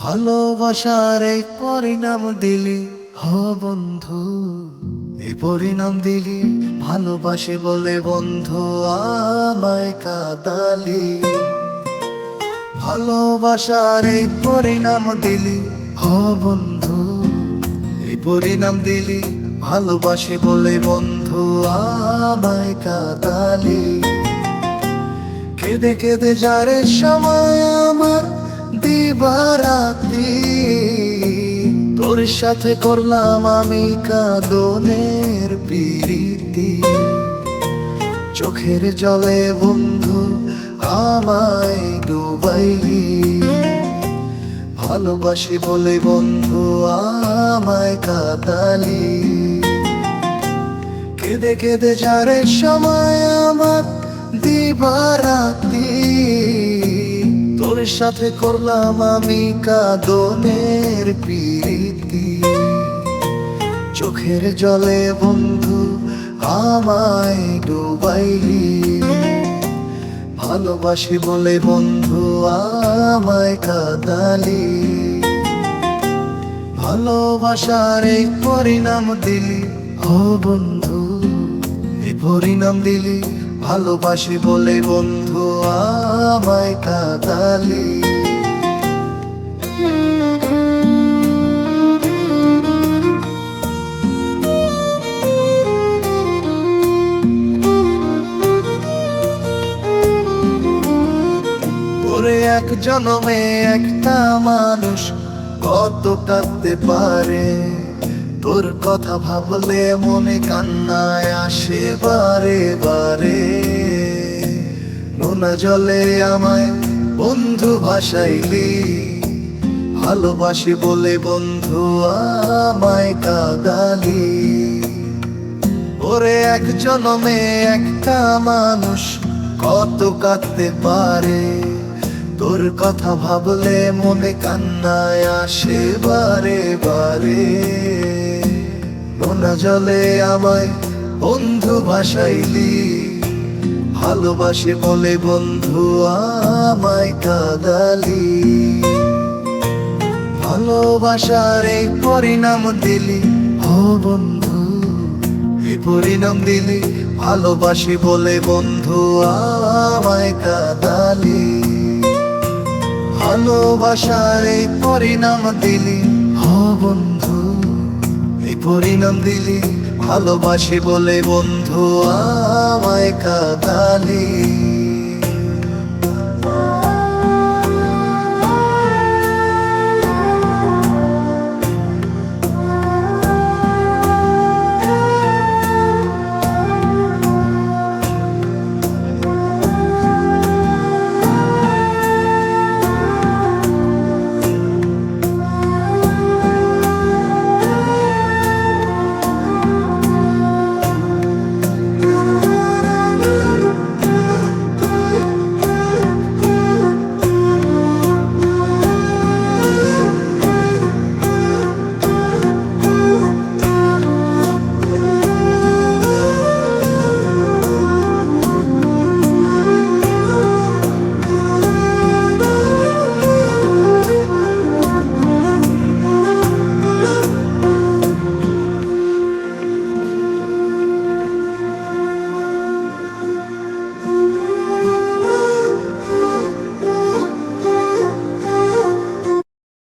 ভালোবাসার এই পরিণাম দিলি। হ বন্ধু এই পরিণাম দিলি। ভালোবাসে বলে, বন্ধু, আমায় কাদালি। ভালোবাসার এই পরিণাম দিলি। হ বন্ধু এই পরিণাম দিলি। ভালোবাসে বলে, বন্ধু, আমায় কাদালি। কেঁদে কেঁদে যারে সময় আমার দিবারাতি তোর সাথে করলাম আমি কাদনের পিরিতি। চোখের জলে বন্ধু আমায় ডুবাইলি। ভালোবাসি বলে বন্ধু আমায় কাদালি। কেঁদে কেঁদে যারে সময় আমার দিবারাতি সাথে করলাম আমি কাদনের পিরিতি। চোখের জলে বন্ধু আমায় ডুবাইলি। ভালোবাসি বলে বন্ধু আমায় কাদালি। ভালোবাসার এই পরিণাম দিলি। ও বন্ধু, এই পরিণাম দিলি। ভালোবাসি বলে বন্ধু আমায় কাদালি এক জনমে একটা মানুষ কত কাঁদতে পারে? তোর কথা ভাবলে মনে কান্নায় আসে বারে বারে। নোনা জলে আমায় বন্ধু ভাসাইলি। ভালোবাসি বলে বন্ধু আমায় কাদালি। ওরে এক জনমে একটা মানুষ কত কাঁদতে পারে? তোর কথা ভাবলে মনে কান্নায় আসে বারে বারে। নোনা জলে আমায় বন্ধু ভাসাইলি। ভালোবাসে বলে, বন্ধু, আমায় কাদালি। ভালোবাসার এই পরিণাম দিলি, ও বন্ধু, এই পরিণাম দিলি। ভালোবাসি বলে, বন্ধু, আমায় কাদালি। ভালোবাসার এই পরিণাম দিলি, ও বন্ধু পরিণাম দিলি ভালোবাসি বলে বন্ধু আমায় কাদালি।